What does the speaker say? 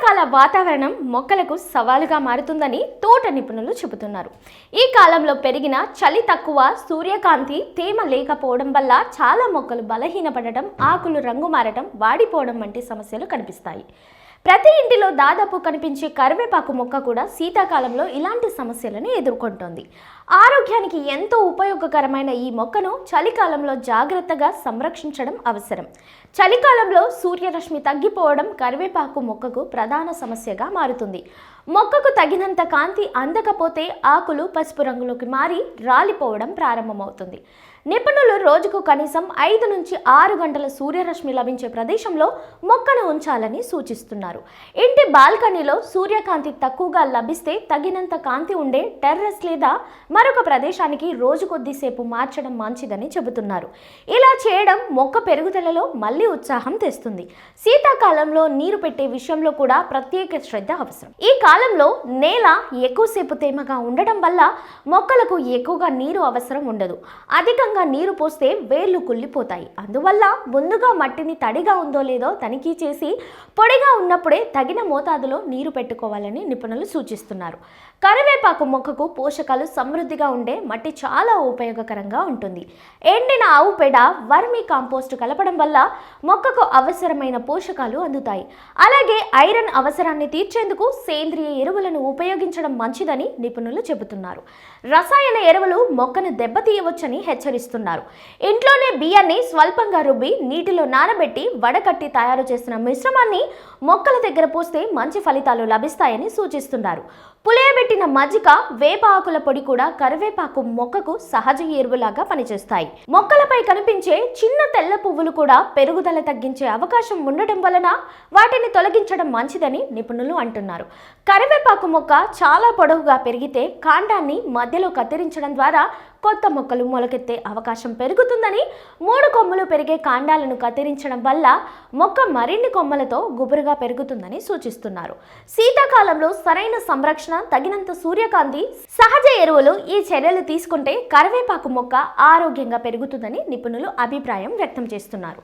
శీతాకాల వాతావరణం మొక్కలకు సవాలుగా మారుతుందని తోట నిపుణులు చెబుతున్నారు. ఈ కాలంలో పెరిగిన చలి తక్కువ సూర్యకాంతి తేమ లేకపోవడం వల్ల చాలా మొక్కలు బలహీనపడటం ఆకులు రంగు మారటం వాడిపోవడం వంటి సమస్యలు కనిపిస్తాయి. ప్రతి ఇంటిలో దాదాపు కనిపించే కరివేపాకు మొక్క కూడా శీతాకాలంలో ఇలాంటి సమస్యలను ఎదుర్కొంటోంది. ఆరోగ్యానికి ఎంతో ఉపయోగకరమైన ఈ మొక్కను చలికాలంలో జాగ్రత్తగా సంరక్షించడం అవసరం. చలికాలంలో సూర్యరశ్మి తగ్గిపోవడం కరివేపాకు మొక్కకు ప్రధాన సమస్యగా మారుతుంది. మొక్కకు తగినంత కాంతి అందకపోతే ఆకులు పసుపు రంగులోకి మారి రాలిపోవడం ప్రారంభమవుతుంది. నిపుణులు రోజుకు కనీసం ఐదు నుంచి ఆరు గంటల సూర్యరశ్మి లభించే ప్రదేశంలో మొక్కను ఉంచాలని సూచిస్తున్నారు. ఇంటి బాల్కనీలో సూర్యకాంతి తక్కువగా లభిస్తే తగినంత కాంతి ఉండే టెర్రస్ లేదా మరొక ప్రదేశానికి రోజు కొద్దిసేపు మార్చడం మంచిదని చెబుతున్నారు. ఇలా చేయడం మొక్క పెరుగుదలలో మళ్ళీ ఉత్సాహం తెస్తుంది. శీతాకాలంలో నీరు పెట్టే విషయంలో కూడా ప్రత్యేక శ్రద్ధ అవసరం. ఈ కాలంలో నేల ఎక్కువసేపు తేమగా ఉండడం వల్ల మొక్కలకు ఎక్కువగా నీరు అవసరం ఉండదు. అధికంగా నీరు పోస్తే వేర్లు కుళ్ళిపోతాయి. అందువల్ల ముందుగా మట్టిని తడిగా ఉందో లేదో తనిఖీ చేసి పొడిగా ఉన్న ఉన్నప్పుడే తగిన మోతాదులో నీరు పెట్టుకోవాలని నిపుణులు సూచిస్తున్నారు. కరివేపాకు మొక్కకు పోషకాలు సమృద్ధిగా ఉండే మట్టి చాలా ఉపయోగకరంగా ఉంటుంది. ఎండిన ఆవు పేడ వర్మీ కాంపోస్ట్ కలపడం వల్ల మొక్కకు అవసరమైన పోషకాలు అందుతాయి. అలాగే ఐరన్ అవసరాన్ని తీర్చేందుకు సేంద్రియ ఎరువులను ఉపయోగించడం మంచిదని నిపుణులు చెబుతున్నారు. రసాయన ఎరువులు మొక్కను దెబ్బతీయవచ్చని హెచ్చరిస్తున్నారు. ఇంట్లోనే బియ్యాన్ని స్వల్పంగా రుబ్బి నీటిలో నానబెట్టి వడకట్టి తయారు చేసిన మిశ్రమాన్ని మొక్క మొక్కల దగ్గర పోస్తే మంచి ఫలితాలు లభిస్తాయని సూచిస్తున్నారు. పులియబెట్టిన మజ్జిక వేప ఆకుల పొడి కూడా కరివేపాకు మొక్కకు సహజ ఎరువులాగా పనిచేస్తాయి. మొక్కలపై కనిపించే చిన్న తెల్ల పువ్వులు కూడా పెరుగుదల తగ్గించే అవకాశం ఉండటం వలన వాటిని తొలగించడం మంచిదని నిపుణులు అంటున్నారు. కరివేపాకు మొక్క చాలా పొడవుగా పెరిగితే కాండాన్ని మధ్యలో కత్తిరించడం ద్వారా కొత్త మొక్కలు మొలకెత్తే అవకాశం పెరుగుతుందని మూడు కొమ్మలు పెరిగే కాండాలను కత్తిరించడం వల్ల మొక్క మరిన్ని కొమ్మలతో గుబురుగా పెరుగుతుందని సూచిస్తున్నారు. శీతాకాలంలో సరైన సంరక్షణ తగినంత సూర్యకాంతి సహజ ఎరువులు ఈ చర్యలు తీసుకుంటే కరివేపాకు మొక్క ఆరోగ్యంగా పెరుగుతుందని నిపుణులు అభిప్రాయం వ్యక్తం చేస్తున్నారు.